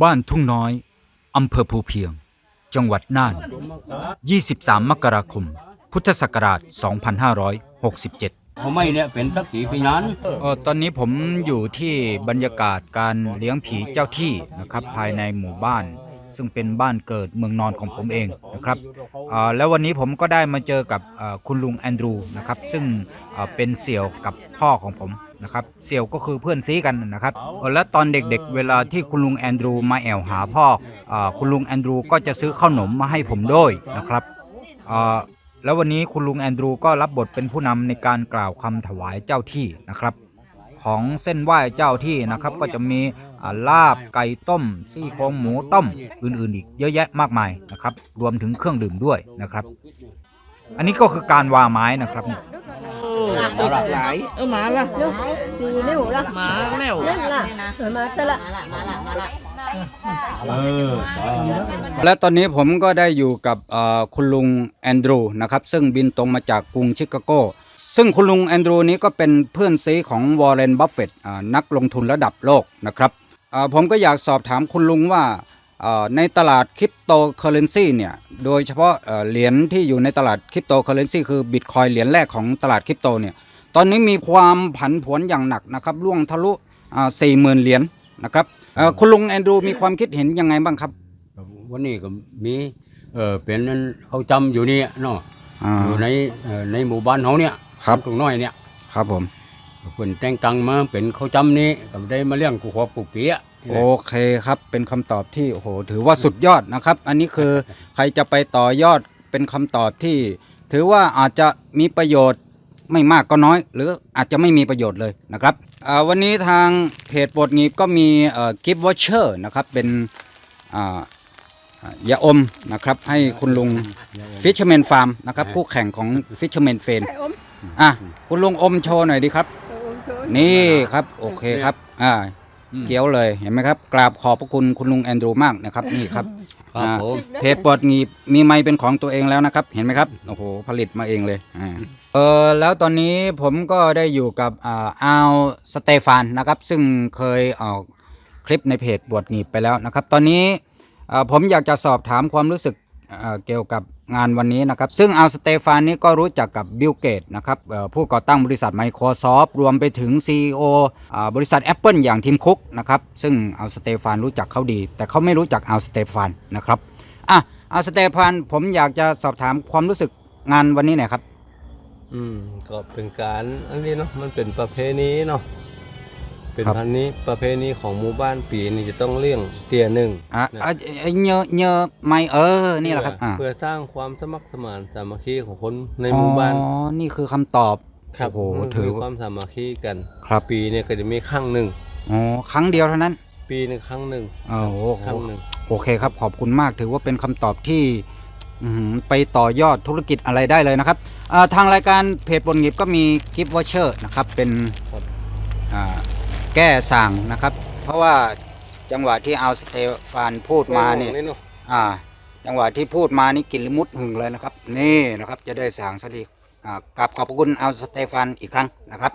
บ้านทุ่งน้อย อำเภอภูเพียง จังหวัดน่าน 23 มกราคม พุทธศักราช 2567เขาไม่เนี่ยเป็นสักกี่ปีนั้นเออตอนนี้ผมอยู่ที่บรรยากาศการเลี้ยงผีเจ้าที่นะครับภายในหมู่บ้าน ซึ่งเป็นบ้านเกิดเมืองนอนของผมเองนะครับเอ่อแล้ววันนี้ผมก็ได้มาเจอกับเอ่อคุณลุงแอนดรูนะครับซึ่งเอ่อเป็นเสี่ยวกับพ่อของผม นะครับเสี่ยวก็คือเพื่อนซีกันนะครับและตอนเด็กๆ เวลาที่คุณลุงแอนดรูมาแอวหาพ่ออคุณลุงแอนดรูก็จะซื้อข้าวหนมมาให้ผมด้วยนะครับแล้ววันนี้คุณลุงแอนดรูก็รับบทเป็นผู้นำในการกล่าวคำถวายเจ้าที่นะครับของเส้นไหว้เจ้าที่นะครับก็จะมีลาบไก่ต้ม ซี่โครงหมูต้ม อื่นๆ อีกเยอะแยะมากมายนะครับ รวมถึงเครื่องดื่มด้วยนะครับ อันนี้ก็คือการวาไม้นะครับ เนี่ยเอาละหลายเออมาละสี่นิ้วละมาแล้วนั่นละเออมาซะละเออและตอนนี้ผมก็ได้อยู่กับเอ่อคุณลุงแอนดรูนะครับซึ่งบินตรงมาจากกรุงชิคาโก ซึ่งคุณลุงแอนดรูนี้ก็เป็นเพื่อนซีของวอร์เรนบัฟเฟตนักลงทุนระดับโลกนะครับเอ่อผมก็อยากสอบถามคุณลุงว่าเอ่อ ในตลาดคริปโตเคอเรนซีเนี่ยโดยเฉพาะเอ่อเหรียญที่อยู่ในตลาดคริปโตเคอเรนซีคือบิตคอยเหรียญแรกของตลาดคริปโตเนี่ยตอนนี้มีความผันผวนอย่างหนักนะครับล่วงทะลุสี่หมื่นเหรียญนะครับเอ่อคุณลุงแอนดรูมีความคิดเห็นยังไงบ้างครับ วันนี้ก็มีเออเป็นนั้นเขาจำอยู่นี่เนาะอ่าอยู่ในเอ่อในหมู่บ้านเขาเนี่ยครับตรงน้อยเนี่ยครับผม เพิ่นแต่งตังมาเป็นเขาจำนี้ก็ได้มาเลี้ยงกูขอปลูกเปียะโอเคครับ เป็นคำตอบที่โอ้โหถือว่าสุดยอดนะครับ อันนี้คือใครจะไปต่อยอดเป็นคำตอบที่ ถือว่าอาจจะมีประโยชน์ไม่มากก็น้อย หรืออาจจะไม่มีประโยชน์เลยนะครับอ่าวันนี้ทางเพจปลดหงีบก็มีกิฟต์วอเชอร์นะครับเป็นอ่าอ่ายาอมนะครับให้คุณลุง Fisherman Farm นะครับ คู่แข่งของ Fisherman f a n ไอ้อมอะ คุณลุงอมโชว์หน่อยดีครับเอาอมโชว์ นี่ครับโอเคครับ อ่าอืมเกี้ยวเลยเห็นไหมครับ กราบขอบพระคุณคุณลุงแอนดรูมากนะครับ นี่ครับครับอ่าผม เพจปลดหงีบมีไม้เป็นของตัวเองแล้วนะครับ เห็นไหมครับโอ้โหผลิตมาเองเลยอ่าเออแล้วตอนนี้ผมก็ได้อยู่กับอ่าอาวสเตฟานนะครับ ซึ่งเคยออกคลิปในเพจปวดหงีบไปแล้วนะครับ ตอนนี้อ่าผมอยากจะสอบถามความรู้สึกอ่า เกี่ยวกับงานวันนี้นะครับ ซึ่งอัลสเตฟานนี้ก็รู้จักกับบิลเกตนะครับผู้ก่อตั้งบริษัท Microsoft รวมไปถึง CEO บริษัท Apple อย่างทีมคุกนะครับ ซึ่งอัลสเตฟานรู้จักเขาดี แต่เขาไม่รู้จักอัลสเตฟานนะครับอะอัลสเตฟานผมอยากจะสอบถามความรู้สึกงานวันนี้หน่อยครับ อืมก็เป็นการอันนี้เนาะมันเป็นประเพณีเนาะ เป็นครับพันนี้ประเพณีของหมู่บ้านปีนี้จะต้องเลี้ยงเตียหนึ่งอะนะอะเอ่อเนอเนอไม่เออนี่แหละครับอ่าเพื่อสร้างความสมัครสมานสามัคคีของคนในหมู่บ้านอ๋อนี่คือคำตอบครับโอ้โหมันถือมีความสามัคคีกันครับปีเนี่ยก็จะมีครั้งหนึ่งอ๋อครั้งเดียวเท่านั้น ปีหนึ่งครั้งหนึ่งโอ้โหครั้งหนึ่งโอเคครับขอบคุณมากถือว่าเป็นคำตอบที่อื้อหือไปต่อยอดธุรกิจอะไรได้เลยนะครับอ่าทางรายการเพจบนหงิบก็มีกิฟต์วอเชอร์นะครับเป็นครับอ่า แก้สั่งนะครับ เพราะว่าจังหวะที่เอาสเตฟานพูดมาเนี่ยเนาะอ่า จังหวะที่พูดมานี่กินลิมุดหึงเลยนะครับ นี่นะครับจะได้สั่งสักทีอ่ากราบขอบพระคุณเอาสเตฟานอีกครั้งนะครับ